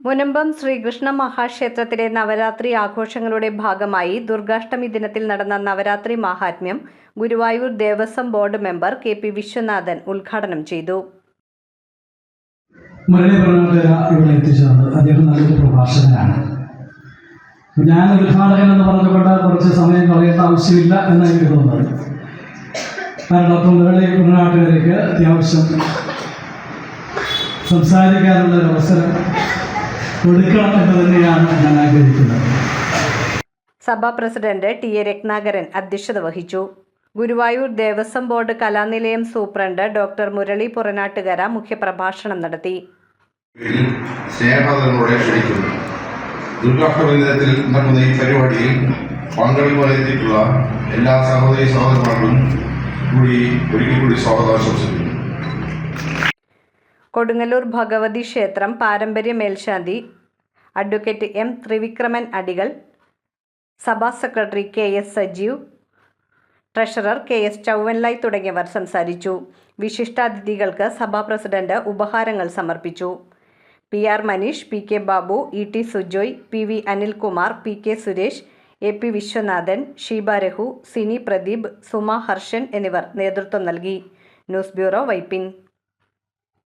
മുനമ്പം ശ്രീകൃഷ്ണ മഹാക്ഷേത്രത്തിലെ നവരാത്രി ആഘോഷങ്ങളുടെ ഭാഗമായി ദുർഗാഷ്ടമി ദിനത്തിൽ നടന്ന നവരാത്രി മാഹാത്മ്യം Guruvayur Devaswom board member K P Viswanathan ഉദ്ഘാടനം ചെയ്തു. ഇവിടെ എത്തിച്ചത് അദ്ദേഹം നല്ലൊരു പ്രഭാഷകനാണ്. ഞാൻ ഉദ്ഘാടകൻ എന്ന് പറഞ്ഞപ്പെട്ട കുറച്ച് സമയം പറയേണ്ട ആവശ്യമില്ല എന്ന് എനിക്ക് തോന്നുന്നത് കാരണം മുരളി കുട്ടനാട്ടുകാർക്ക് അത്യാവശ്യം സംസാരിക്കാനുള്ള ഒരു അവസരം കൊടുക്കണം എന്ന് തന്നെയാണ് ഞാൻ ആഗ്രഹിക്കുന്നത്. സഭാ പ്രസിഡന്റ് ടി എ രത്നാകരൻ അധ്യക്ഷത വഹിച്ചു. Guruvayur Devaswom board Kalanilayam superintendent doctor Murali Puranattukara മുഖ്യപ്രഭാഷണം നടത്തി. സ്നേഹതങ്ങളോടെ ക്ഷണിക്കുന്നു. ദുർഗാഷ്ടമി ദിനത്തിൽ നടക്കുന്ന ഈ പരിപാടിയിൽ പങ്കെടുക്കാനെത്തിയിട്ടുള്ള എല്ലാ സഹോദരി സഹോദരന്മാർക്കും കൂടി ഒരിക്കൽ കൂടി സ്വാഗതം ആശംസിക്കുന്നു കൊടുങ്ങല്ലൂർ ഭഗവതി ക്ഷേത്രം പാരമ്പര്യ മേൽശാന്തി അഡ്വക്കേറ്റ് എം ത്രിവിക്രമൻ അടികൾ സഭാ secretary K S Sajeev treasurer K S ചൗവൻലായ് തുടങ്ങിയവർ സംസാരിച്ചു. വിശിഷ്ടാതിഥികൾക്ക് സഭാ പ്രസിഡന്റ് ഉപഹാരങ്ങൾ സമർപ്പിച്ചു. P R Manish P K Babu E T Sujoy P V Anilkumar P K Suresh A P Viswanathan Sheeba Rahu Sini Pradeep Suma Harshan എന്നിവർ നേതൃത്വം നൽകി. News bureau Vypin.